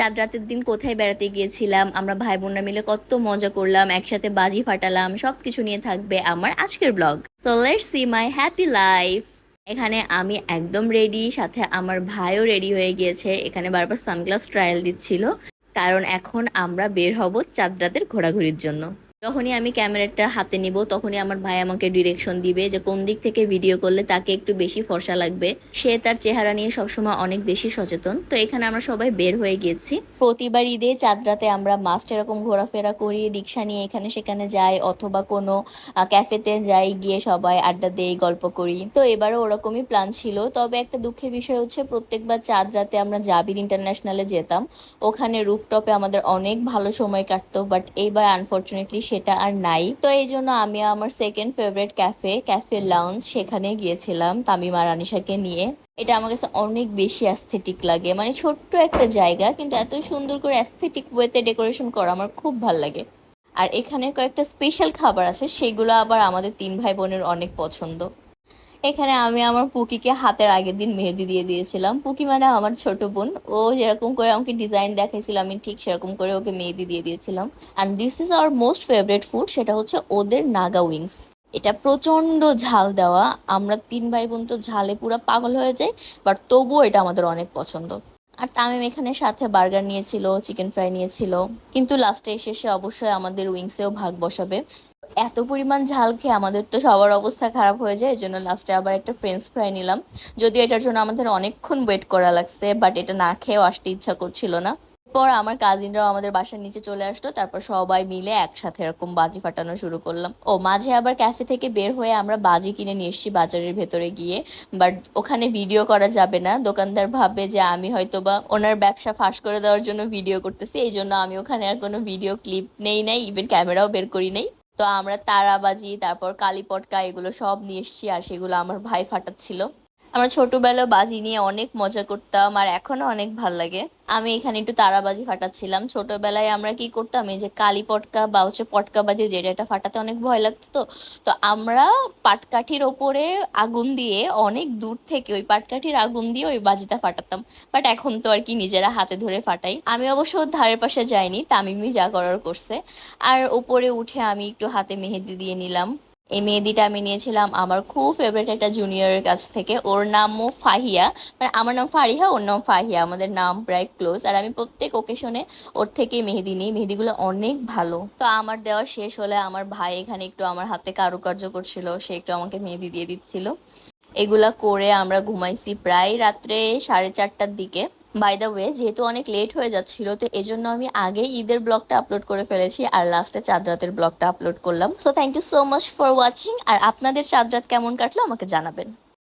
চাঁদ রাতের দিন কোথায় বেড়াতে গিয়েছিলাম, আমরা ভাই বোনরা মিলে কত মজা করলাম, একসাথে বাজি ফাটালাম, সবকিছু নিয়ে থাকবে আমার আজকের blog. So let's see my happy life এখানে আমি একদম রেডি সাথে আমার ভাইও রেডি হয়ে গিয়েছে। এখানে বারবার সানগ্লাস ট্রায়াল দিচ্ছিল, কারণ এখন আমরা বের হব চাঁদ রাতের ঘোরাঘুরির জন্য। যখনই আমি ক্যামেরাটা হাতে নিব, তখনই আমার ভাই আমাকে ডিরেকশন দিবে যে কোন দিক থেকে ভিডিও করলে তাকে একটু বেশি ফর্সা লাগবে। সে তার চেহারা নিয়ে সবসময় অনেক বেশি সচেতন। তো এখানে আমরা সবাই বের হয়ে গেছি। প্রতিবার ঈদে, চাঁদ রাতে আমরা মাস্ট এরকম ঘোরাফেরা করি, রিক্সা নিয়ে এখানে সেখানে যাই অথবা কোনো ক্যাফেতে যাই, গিয়ে সবাই আড্ডা দেই, গল্প করি। তো এবারও ওরকমই প্ল্যান ছিল। তবে একটা দুঃখের বিষয় হচ্ছে প্রত্যেকবার চাঁদ রাতে আমরা জাবির ইন্টারন্যাশনালে যেতাম। ওখানে রুপটপে আমাদের অনেক ভালো সময় কাটতো বাট এইবার আনফর্চুনেটলি সেটা আর নাই। তো এই জন্য আমি আমার second favourite cafe cafe lounge সেখানে গিয়েছিলাম তামিমা রানিশাকে নিয়ে। এটা আমার কাছে অনেক বেশি অ্যাস্থেটিক লাগে। মানে ছোট্ট একটা জায়গা, কিন্তু এত সুন্দর করে অ্যাস্থেটিক ওয়েতে ডেকোরেশন করা আমার খুব ভালো লাগে। আর এখানের কয়েকটা স্পেশাল খাবার আছে, সেগুলো আবার আমাদের তিন ভাই বোনের অনেক পছন্দ। এখানে আমি আমার পুকিকে হাতের আগের দিন মেহেদি দিয়ে দিয়েছিলাম। পুকি মানে আমার ছোট বোন। ও যেরকম করে আমাকে ডিজাইন দেখাইছিল, আমি ঠিক সেরকম করে ওকে মেহেদি দিয়ে দিয়েছিলাম। And this is our most favourite food সেটা হচ্ছে ওদের নাগা উইংস। এটা প্রচণ্ড ঝাল দেওয়া। আমরা তিন ভাই বোন তো ঝালে পুরো পাগল হয়ে যাই বাট তবুও এটা আমাদের অনেক পছন্দ। আর তামিম এখানে সাথে বার্গার নিয়েছিল, চিকেন ফ্রাই নিয়েছিল। কিন্তু লাস্টে এসে সে অবশ্যই আমাদের উইংসেও ভাগ বসাবে। এত পরিমাণ ঝাল খেয়ে আমাদের তো সবার অবস্থা খারাপ হয়ে যায় এই জন্য লাস্টে আবার একটা ফ্রেঞ্চ ফ্রাই নিলাম। যদিও এটার জন্য আমাদের অনেকক্ষণ ওয়েট করা লাগছে বাট এটা না খেয়েও আসতে ইচ্ছা করছিল না। পর আমার কাজিনরাও আমাদের বাসার নিচে চলে আসলো, তারপর সবাই মিলে একসাথে এরকম বাজি ফাটানো শুরু করলাম। ও, মাঝে আবার ক্যাফে থেকে বের হয়ে আমরা বাজি কিনে নিয়ে এসেছি বাজারের ভেতরে গিয়ে বাট ওখানে ভিডিও করা যাবে না। দোকানদার ভাবে যে আমি হয়তো বা ওনার ব্যবসা ফাঁস করে দেওয়ার জন্য ভিডিও করতেছি এই জন্য আমি ওখানে আর কোনো ভিডিও ক্লিপ নেই নাই ইভেন ক্যামেরাও বের করি নাই। তো আমরা তারাবাজি, তারপর কালী পটকা এগুলো সব নিয়ে এসছি আর সেগুলো আমার ভাই ফাটাচ্ছিল। আমরা ছোটবেলায় বাজি নিয়ে অনেক মজা করতাম, আর এখনও অনেক ভালো লাগে। আমি এখানে একটু তারাবাজি ফাটাচ্ছিলাম। ছোটবেলায় আমরা কি করতাম, এই যে কালী পটকা বা হচ্ছে পটকা বাজি, যেটা এটা ফাটাতে অনেক ভয় লাগতো তো। তো আমরা পাটকাঠির ওপরে আগুন দিয়ে, অনেক দূর থেকে ওই পাটকাঠির আগুন দিয়ে ওই বাজিটা ফাটাতাম। বাট এখন তো আর কি নিজেরা হাতে ধরে ফাটাই। আমি অবশ্য ধারের পাশে যাইনি, তামিমি যা করার করছে। আর উপরে উঠে আমি একটু হাতে মেহেদি দিয়ে নিলাম। এই মেহেদিটা আমি নিয়েছিলাম আমার খুব ফেভারিট একটা জুনিয়রের কাছ থেকে। ওর নামও ফাহিয়া। মানে আমার নাম ফারিহা, ওর নাম ফাহিয়া। আমাদের নাম প্রায় ক্লোজ আর আমি প্রত্যেক ওকেশনে ওর থেকে মেহেদি নিই। মেহেদিগুলো অনেক ভালো। তো আমার দেওয়া শেষ হলে আমার ভাই এখানে একটু আমার হাতে কারুকার্য করছিল। সে একটু আমাকে মেহেদি দিয়ে দিচ্ছিল। এগুলা করে আমরা ঘুমাইছি প্রায় রাত্রে সাড়ে চারটার দিকে। বাই দ্য ওয়ে যেহেতু অনেক লেট হয়ে যাচ্ছিল, তো এই জন্য আমি আগে ঈদের ব্লগটা আপলোড করে ফেলেছি আর লাস্টে চাঁদ রাতের ব্লগটা আপলোড করলাম। So thank you so much for watching আর আপনাদের চাঁদ রাত কেমন কাটলো আমাকে জানাবেন।